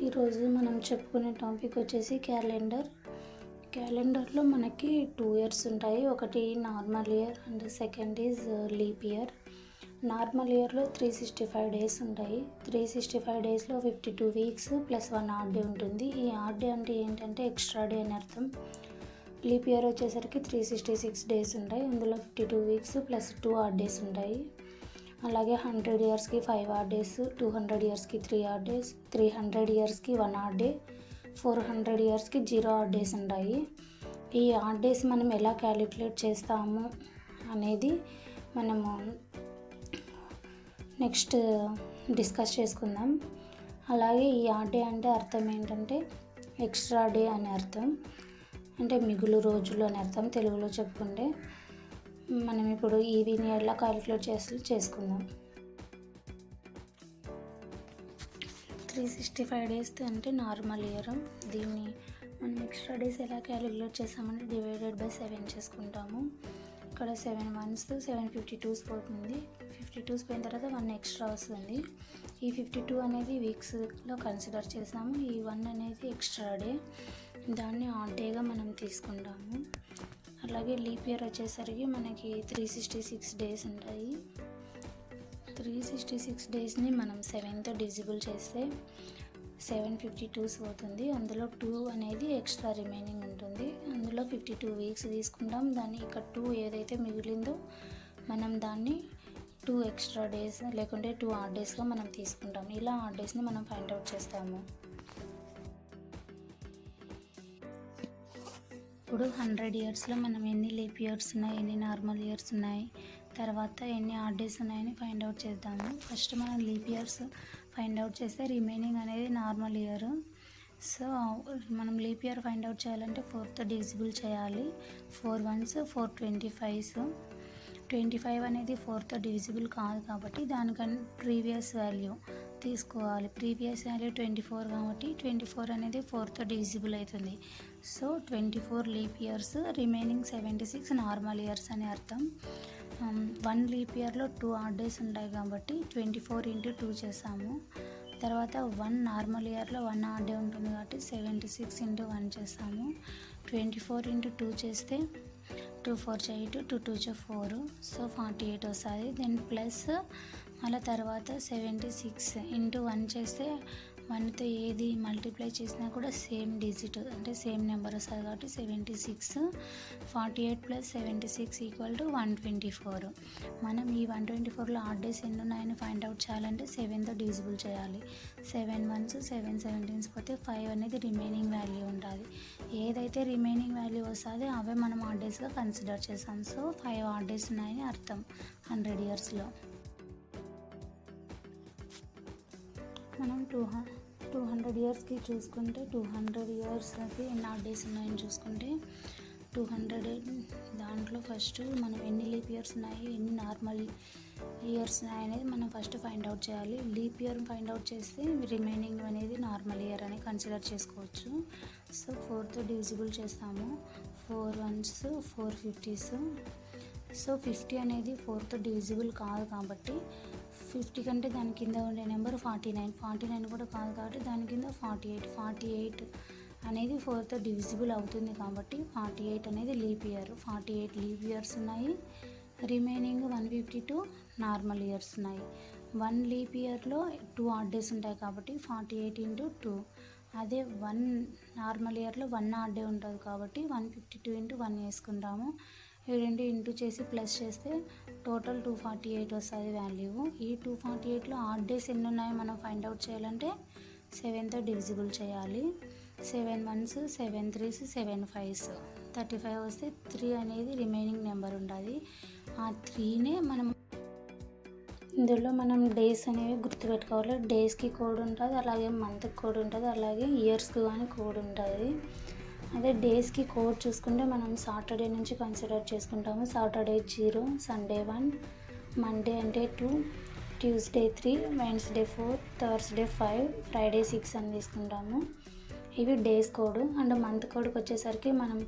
ఈరోజు మనం చెప్పుకునే టాపిక్ వచ్చేసి క్యాలెండర్. క్యాలెండర్లో మనకి టూ ఇయర్స్ ఉంటాయి. ఒకటి normal year and second is leap year. Normal ఇయర్లో త్రీ సిక్స్టీ ఫైవ్ డేస్ ఉంటాయి. త్రీ సిక్స్టీ ఫైవ్ డేస్లో fifty two weeks plus one half day ఉంటుంది. ఈ హాఫ్ డే అంటే ఏంటంటే ఎక్స్ట్రా డే అని అర్థం. లీప్ ఇయర్ వచ్చేసరికి త్రీ సిక్స్టీ సిక్స్ డేస్ ఉంటాయి. అందులో fifty two weeks plus two half days ఉంటాయి. అలాగే హండ్రెడ్ ఇయర్స్కి five odd days two hundred ఇయర్స్కి three odd days three hundred ఇయర్స్కి one odd day four hundred ఇయర్స్కి జీరో ఆర్ డేస్ ఉంటాయి. ఈ ఆర్ డేస్ మనం ఎలా క్యాలిక్యులేట్ చేస్తాము అనేది మనము నెక్స్ట్ డిస్కస్ చేసుకుందాం. అలాగే ఈ ఆర్ డే అంటే అర్థం ఏంటంటే ఎక్స్ట్రా డే అని అర్థం. అంటే మిగులు రోజులు అని అర్థం తెలుగులో చెప్పుకుంటే. మనం ఇప్పుడు ఈవీని ఎలా క్యాలిక్యులేట్ చేసి చేసుకుందాం. త్రీ సిక్స్టీ ఫైవ్ డేస్ అంటే నార్మల్ ఇయర్. దీన్ని మనం ఎక్స్ట్రా డేస్ ఎలా క్యాలిక్యులేట్ చేస్తామంటే డివైడెడ్ బై సెవెన్ చేసుకుంటాము. ఇక్కడ seven ones seven fifty twos పోతుంది. ఫిఫ్టీ టూస్ పోయిన తర్వాత వన్ ఎక్స్ట్రా వస్తుంది. ఈ ఫిఫ్టీ టూ అనేది వీక్స్లో కన్సిడర్ చేసాము ఈ వన్ అనేది ఎక్స్ట్రా డే. దాన్ని ఆన్ డేగా మనం తీసుకుంటాము. అలాగే లీప్ ఇయర్ వచ్చేసరికి మనకి త్రీ సిక్స్టీ సిక్స్ డేస్ ఉంటాయి. త్రీ సిక్స్టీ సిక్స్ డేస్ని మనం సెవెన్తో డిజిబుల్ చేస్తే సెవెన్ ఫిఫ్టీ టూస్ పోతుంది. అందులో టూ అనేది ఎక్స్ట్రా రిమైనింగ్ ఉంటుంది. అందులో ఫిఫ్టీ టూ వీక్స్ తీసుకుంటాం. దాన్ని ఇక్కడ టూ ఏదైతే మిగిలిందో మనం దాన్ని టూ ఎక్స్ట్రా డేస్ లేకుంటే టూ హార్ డేస్గా మనం తీసుకుంటాం. ఇలా హార్ డేస్ని మనం ఫైండ్ అవుట్ చేస్తాము. ఇప్పుడు హండ్రెడ్ ఇయర్స్లో మనం ఎన్ని లీప్ ఇయర్స్ ఉన్నాయి ఎన్ని నార్మల్ ఇయర్స్ ఉన్నాయి తర్వాత ఎన్ని హార్ డేస్ ఉన్నాయని ఫైండ్ అవుట్ చేద్దాము. ఫస్ట్ మనం లీప్ ఇయర్స్ ఫైండ్ అవుట్ చేస్తే రిమైనింగ్ అనేది నార్మల్ ఇయర్. సో మనం లీప్ ఇయర్ ఫైండ్ అవుట్ చేయాలంటే ఫోర్త్ డివిజిబుల్ చేయాలి. Four ones four twenty fives. Twenty five అనేది ఫోర్త్ డివిజిబుల్ కాదు కాబట్టి దానికన్నా ప్రీవియస్ వాల్యూ. తీసుకోవాలి. ప్రీవియస్ వాల్యూ ట్వంటీ ఫోర్ కాబట్టి ట్వంటీ ఫోర్ అనేది ఫోర్తో డివిజిబుల్ అవుతుంది. So twenty four leap years remaining seventy six normal years అని అర్థం. వన్ లీప్ ఇయర్లో టూ ఆర్ డేస్ ఉంటాయి కాబట్టి ట్వంటీ ఫోర్ ఇంటూ టూ చేసాము తర్వాత వన్ నార్మల్ ఇయర్లో వన్ ఆర్ డే ఉంటుంది కాబట్టి సెవెంటీ సిక్స్ ఇంటూ వన్ చేస్తాము. ట్వంటీ ఫోర్ ఇంటూ టూ చేస్తే two four eight two two చే ఫోర్. సో ఫార్టీ ఎయిట్ వస్తుంది దెన్ ప్లస్ అలా తర్వాత సెవెంటీ సిక్స్ ఇంటూ వన్ చేస్తే వన్తో ఏది మల్టిప్లై చేసినా కూడా సేమ్ డిజిట్ అంటే సేమ్ నెంబర్ వస్తుంది కాబట్టి seventy six forty eight plus seventy six equal to one twenty four. మనం ఈ వన్ ట్వంటీ ఫోర్లో ఆర్ డేస్ ఎన్ని ఉన్నాయని ఫైండ్ అవుట్ చేయాలంటే సెవెన్తో డివిజిబుల్ చేయాలి. సెవెన్ వన్స్ సెవెన్ సెవెంటీన్స్ పోతే ఫైవ్ అనేది రిమైనింగ్ వాల్యూ ఉంటుంది ఏదైతే రిమైనింగ్ వాల్యూ వస్తుందో అవే మనం ఆర్ డేస్గా కన్సిడర్ చేస్తాం. సో ఫైవ్ ఆర్ డేస్ ఉన్నాయని అర్థం హండ్రెడ్ ఇయర్స్లో. మనం టూ టూ హండ్రెడ్ ఇయర్స్కి చూసుకుంటే టూ హండ్రెడ్ ఇయర్స్కి ఎన్ని నా డేస్ ఉన్నాయని చూసుకుంటే టూ హండ్రెడ్ దాంట్లో ఫస్ట్ మనం ఎన్ని లీప్ ఇయర్స్ ఉన్నాయి ఎన్ని నార్మల్ ఇయర్స్ ఉన్నాయి అనేది మనం ఫస్ట్ ఫైండ్ అవుట్ చేయాలి. లీప్ ఇయర్ ఫైండ్ అవుట్ చేస్తే రిమైనింగ్ అనేది నార్మల్ ఇయర్ అని కన్సిడర్ చేసుకోవచ్చు. సో ఫోర్త్ డివిజిబుల్ చేస్తాము. Four ones four fifties so fifty అనేది ఫోర్త్ డివిజిబుల్ కాదు కాబట్టి ఫిఫ్టీ కంటే దాని కింద ఉండే number forty nine. Forty nine కూడా కాదు కాబట్టి దాని కింద ఫార్టీ ఎయిట్. ఫార్టీ ఎయిట్ అనేది ఫోర్తో డివిజిబుల్ అవుతుంది కాబట్టి ఫార్టీ ఎయిట్ అనేది leap year. Forty eight leap years ఉన్నాయి. Remaining one fifty two normal years ఉన్నాయి. వన్ లీప్ ఇయర్లో టూ హార్ డేస్ ఉంటాయి కాబట్టి ఫార్టీ ఎయిట్ ఇంటూ టూ. అదే వన్ నార్మల్ ఇయర్లో వన్ హార్ డే ఉంటుంది కాబట్టి one fifty two into one వేసుకుంటాము. ఈ రెండు ఇంటూ చేసి ప్లస్ చేస్తే టోటల్ టూ ఫార్టీ ఎయిట్ వస్తుంది వాల్యూ. ఈ టూ ఫార్టీ ఎయిట్లో ఆడ్ డేస్ ఎన్ని ఉన్నాయో మనం ఫైండ్ అవుట్ చేయాలంటే సెవెన్తో డివిజిబుల్ చేయాలి. Seven ones seven threes seven fives. Thirty five వస్తే త్రీ అనేది రిమైనింగ్ నెంబర్ ఉంటుంది ఆ త్రీనే మనం ఇందులో మనం డేస్ అనేవి గుర్తుపెట్టుకోవాలి. డేస్కి కోడ్ ఉంటుంది అలాగే మంత్కి కోడ్ ఉంటుంది అలాగే ఇయర్స్కి కానీ కోడ్ ఉంటుంది. అదే డేస్కి కోడ్ చూసుకుంటే మనం సాటర్డే నుంచి కన్సిడర్ చేసుకుంటాము. Saturday zero Sunday one Monday అంటే two Tuesday three Wednesday four Thursday five Friday six అని తీసుకుంటాము. ఇవి డేస్ కోడ్ అండ్ మంత్ కోడ్కి వచ్చేసరికి మనం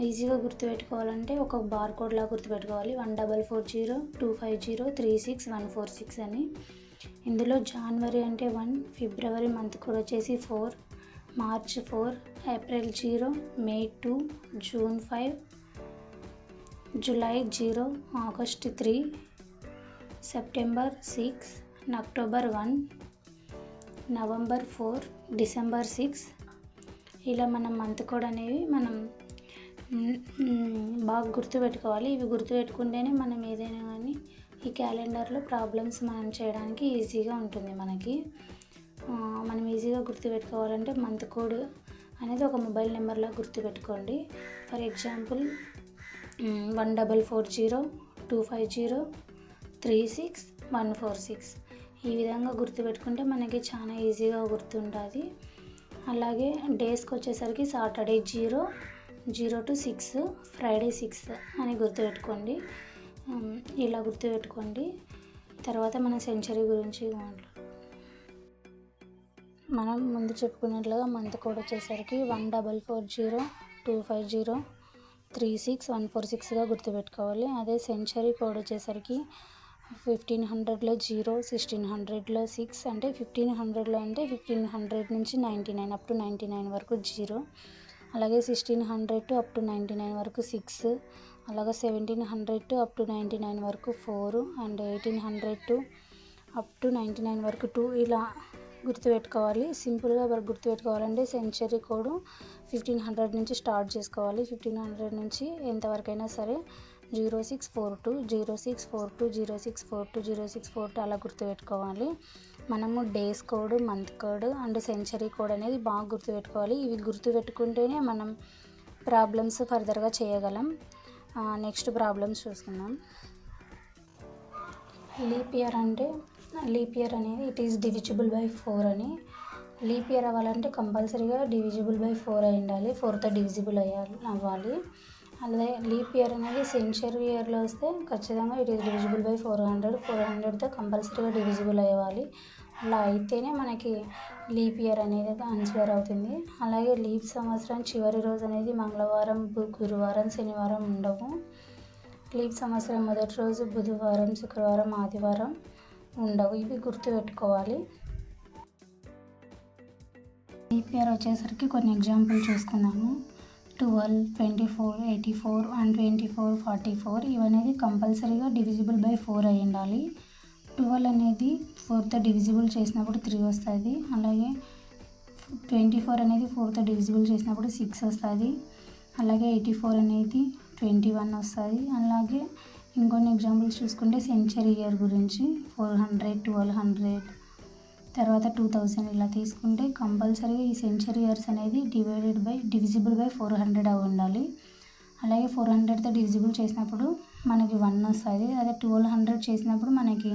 ఈజీగా గుర్తుపెట్టుకోవాలంటే ఒక బార్ కోడ్లా గుర్తుపెట్టుకోవాలి. One double four zero two five zero three six one four six అని. ఇందులో జనవరి అంటే వన్ ఫిబ్రవరి మంత్ కోడ్ వచ్చేసి four March four April zero May two June five July zero August three September six October one November four December six. ఇలా మనం month code అనేవి మనం బాగా గుర్తుపెట్టుకోవాలి. ఇవి గుర్తుపెట్టుకుంటేనే మనం ఏదైనా కానీ ఈ క్యాలెండర్లో ప్రాబ్లమ్స్ మనం చేయడానికి ఈజీగా ఉంటుంది మనకి. మనం ఈజీగా గుర్తుపెట్టుకోవాలంటే మంత్ కోడ్ అనేది ఒక మొబైల్ నెంబర్లా గుర్తుపెట్టుకోండి. For example one double four zero two five zero three six one four six. ఈ విధంగా గుర్తుపెట్టుకుంటే మనకి చాలా ఈజీగా గుర్తుంటుంది. అలాగే డేస్కి వచ్చేసరికి Saturday zero zero to six Friday six అని గుర్తుపెట్టుకోండి. ఇలా గుర్తుపెట్టుకోండి. తర్వాత మన సెంచరీ గురించి మాట్లాడు మనం ముందు చెప్పుకున్నట్లుగా మంత్ కోడ్ వచ్చేసరికి one double four zero two five zero three six one four సిక్స్గా గుర్తుపెట్టుకోవాలి. అదే సెంచరీ కోడ్ వచ్చేసరికి ఫిఫ్టీన్ హండ్రెడ్లో జీరో సిక్స్టీన్ హండ్రెడ్లో సిక్స్ అంటే ఫిఫ్టీన్ హండ్రెడ్లో అంటే ఫిఫ్టీన్ హండ్రెడ్ నుంచి ninety nine up to ninety nine వరకు జీరో. అలాగే sixteen hundred to up to ninety nine వరకు సిక్స్. అలాగే seventeen hundred to up to ninety nine వరకు four. And eighteen hundred to up to ninety nine వరకు two. ఇలా గుర్తుపెట్టుకోవాలి. సింపుల్గా ఎవరు గుర్తుపెట్టుకోవాలంటే సెంచరీ కోడ్ ఫిఫ్టీన్ హండ్రెడ్ నుంచి స్టార్ట్ చేసుకోవాలి. ఫిఫ్టీన్ హండ్రెడ్ నుంచి ఎంతవరకైనా సరే zero six four two zero six four two zero six four two zero six four two అలా గుర్తుపెట్టుకోవాలి. మనము days code month code and century code అనేది బాగా గుర్తుపెట్టుకోవాలి. ఇవి గుర్తుపెట్టుకుంటేనే మనం ప్రాబ్లమ్స్ ఫర్దర్గా చేయగలం. నెక్స్ట్ ప్రాబ్లమ్స్ చూసుకుందాం. లీప్ ఇయర్ అంటే లీప్ ఇయర్ అనేది it is divisible by four అని. లీప్ ఇయర్ అవ్వాలంటే కంపల్సరీగా డివిజిబుల్ బై ఫోర్ అయి ఉండాలి. ఫోర్త్ డివిజిబుల్ అయ్యాలి అవ్వాలి అలాగే లీప్ ఇయర్ అనేది సెంచరీ ఇయర్లో వస్తే ఖచ్చితంగా it is divisible by four hundred. Four హండ్రెడ్తో కంపల్సరీగా డివిజిబుల్ అయ్యాలి అలా అయితేనే మనకి లీప్ ఇయర్ అనేది కన్సిడర్ అవుతుంది. అలాగే లీప్ సంవత్సరం చివరి రోజు అనేది మంగళవారం గురువారం శనివారం ఉండవు. లీప్ సంవత్సరం మొదటి రోజు బుధవారం శుక్రవారం ఆదివారం. ఉండవు. ఇవి గుర్తుపెట్టుకోవాలి. ఈపీఆర్ వచ్చేసరికి కొన్ని ఎగ్జాంపుల్ చూసుకున్నాము twelve twenty four eighty four one twenty four forty four ఇవనేది కంపల్సరీగా డివిజిబుల్ బై ఫోర్ అయి ఉండాలి. ట్వెల్వ్ అనేది ఫోర్తో డివిజిబుల్ చేసినప్పుడు త్రీ వస్తుంది. అలాగే ట్వంటీ ఫోర్ అనేది ఫోర్తో డివిజిబుల్ చేసినప్పుడు సిక్స్ వస్తుంది. అలాగే ఎయిటీ ఫోర్ అనేది ట్వంటీ వన్ వస్తుంది. అలాగే ఇంకొన్ని ఎగ్జాంపుల్స్ చూసుకుంటే సెంచరీ ఇయర్ గురించి ఫోర్ హండ్రెడ్ ట్వెల్వ్ హండ్రెడ్ తర్వాత టూ థౌజండ్ ఇలా తీసుకుంటే కంపల్సరీగా ఈ సెంచరీ ఇయర్స్ అనేది divided by divisible by four hundred అవి ఉండాలి. అలాగే ఫోర్ హండ్రెడ్తో డివిజిబుల్ చేసినప్పుడు మనకి వన్ వస్తుంది. అదే ట్వెల్వ్ హండ్రెడ్ చేసినప్పుడు మనకి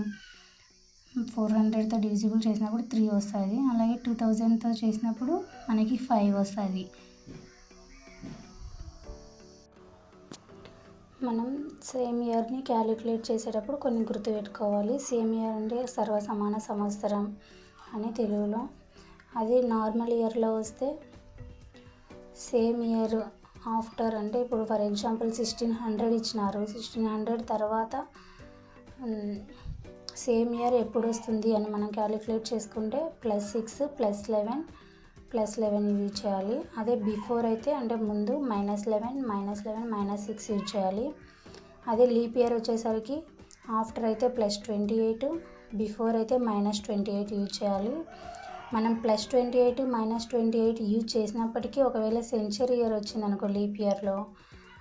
ఫోర్ హండ్రెడ్తో డివిజిబుల్ చేసినప్పుడు త్రీ వస్తుంది. అలాగే టూ థౌజండ్తో చేసినప్పుడు మనకి ఫైవ్ వస్తుంది. మనం సేమ్ ఇయర్ని క్యాలిక్యులేట్ చేసేటప్పుడు కొన్ని గుర్తుపెట్టుకోవాలి. సేమ్ ఇయర్ అంటే సర్వసమాన సంవత్సరం అని తెలుగులో. అదే నార్మల్ ఇయర్లో వస్తే సేమ్ ఇయర్ ఆఫ్టర్ అంటే ఇప్పుడు ఫర్ ఎగ్జాంపుల్ సిక్స్టీన్ హండ్రెడ్ ఇచ్చినారు. సిక్స్టీన్ హండ్రెడ్ తర్వాత సేమ్ ఇయర్ ఎప్పుడు వస్తుంది అని మనం క్యాలిక్యులేట్ చేసుకుంటే plus six plus eleven plus eleven use చేయాలి. అదే బిఫోర్ అయితే అంటే ముందు minus eleven minus eleven minus six use చేయాలి. అదే లీప్ ఇయర్ వచ్చేసరికి ఆఫ్టర్ అయితే ప్లస్ ట్వంటీ ఎయిట్ బిఫోర్ అయితే మైనస్ ట్వంటీ ఎయిట్ యూజ్ చేయాలి. మనం plus twenty eight minus twenty eight use చేసినప్పటికీ ఒకవేళ సెంచరీ ఇయర్ వచ్చింది అనుకో లీప్ ఇయర్లో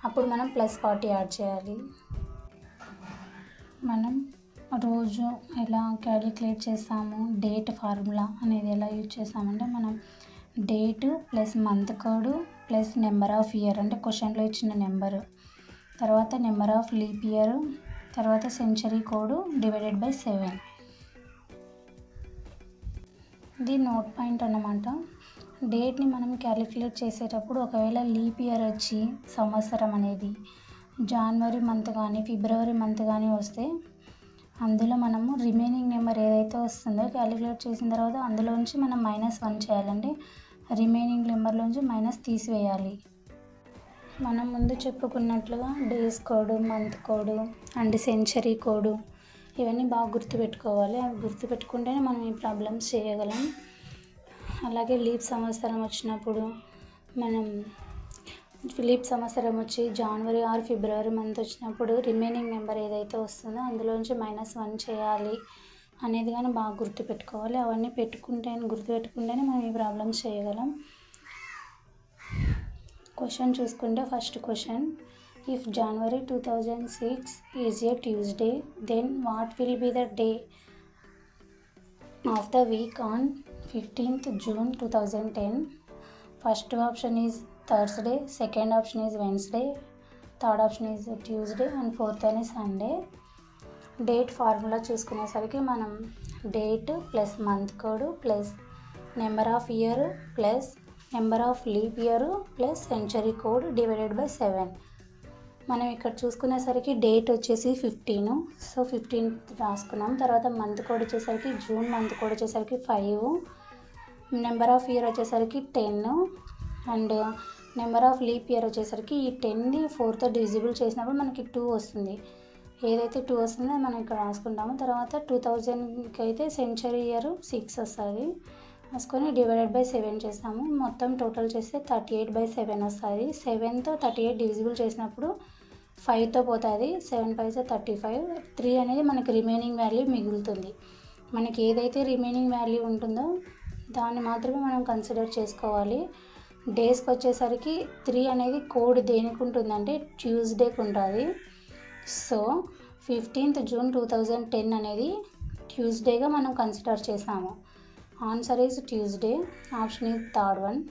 అప్పుడు మనం ప్లస్ ఫార్టీ యాడ్ చేయాలి. మనం రోజు ఎలా క్యాలిక్యులేట్ చేస్తాము డేట్ ఫార్ములా అనేది ఎలా యూజ్ చేస్తామంటే మనం date plus month code plus number of year అంటే క్వశ్చన్లో ఇచ్చిన నెంబరు. తర్వాత నెంబర్ ఆఫ్ లీప్ ఇయర్. తర్వాత century code divided by seven. ఇది నోట్ పాయింట్ అన్నమాట. డేట్ని మనం క్యాలిక్యులేట్ చేసేటప్పుడు ఒకవేళ లీప్ ఇయర్ వచ్చి సంవత్సరం అనేది జనవరి మంత్ కానీ ఫిబ్రవరి మంత్ కానీ వస్తే అందులో మనము రిమైనింగ్ నెంబర్ ఏదైతే వస్తుందో క్యాలిక్యులేట్ చేసిన తర్వాత అందులోంచి మనం మైనస్ వన్ చేయాలంటే రిమైనింగ్ నెంబర్లోంచి మైనస్ తీసివేయాలి. మనం ముందు చెప్పుకున్నట్లుగా days code month code and century code ఇవన్నీ బాగా గుర్తుపెట్టుకోవాలి. అవి గుర్తుపెట్టుకుంటేనే మనం ఈ ప్రాబ్లమ్స్ చేయగలం. అలాగే లీప్ సంవత్సరం వచ్చినప్పుడు మనం లీప్ సంవత్సరం వచ్చి జనవరి ఆర్ ఫిబ్రవరి మంత్ వచ్చినప్పుడు రిమైనింగ్ నెంబర్ ఏదైతే వస్తుందో అందులోంచి మైనస్ వన్ చేయాలి. అనేది కానీ బాగా గుర్తుపెట్టుకోవాలి. అవన్నీ పెట్టుకుంటే గుర్తుపెట్టుకుంటేనే మనం ఈ ప్రాబ్లమ్స్ చేయగలం. క్వశ్చన్ చూసుకుంటే first question if January two thousand six is a Tuesday then what will be the day of the week on fifteenth June two thousand ten first option is Thursday second option is Wednesday third option is Tuesday and fourth అని Sunday date formula చూసుకునేసరికి మనం date plus month code plus number of year plus number of leap year plus century code divided by seven. మనం ఇక్కడ చూసుకునేసరికి date వచ్చేసి fifteen. So fifteen రాసుకున్నాం. తర్వాత month code వచ్చేసరికి June month code వచ్చేసరికి five. Number of year వచ్చేసరికి ten. And number of leap year వచ్చేసరికి ఈ టెన్ని ఫోర్తో డివిజిబుల్ చేసినప్పుడు మనకి టూ వస్తుంది. ఏదైతే టూ వస్తుందో మనం ఇక్కడ రాసుకుంటాము. తర్వాత టూ థౌజండ్కి అయితే సెంచరీ ఇయర్ సిక్స్ వస్తుంది. రాసుకొని డివైడెడ్ బై సెవెన్ చేస్తాము. మొత్తం టోటల్ చేస్తే థర్టీ ఎయిట్ బై సెవెన్ వస్తుంది. సెవెన్తో థర్టీ ఎయిట్ డివిజిబుల్ చేసినప్పుడు ఫైవ్తో పోతుంది. Seven five thirty five three అనేది మనకి రిమైనింగ్ వాల్యూ మిగులుతుంది. మనకి ఏదైతే రిమైనింగ్ వాల్యూ ఉంటుందో దాన్ని మాత్రమే మనం కన్సిడర్ చేసుకోవాలి. డేస్కి వచ్చేసరికి త్రీ అనేది కోడ్ దేనికి ఉంటుందంటే ట్యూస్డేకి ఉంటుంది so fifteenth June two thousand ten అనేది ట్యూస్డేగా మనం కన్సిడర్ చేసాము. Answer is Tuesday option is third one.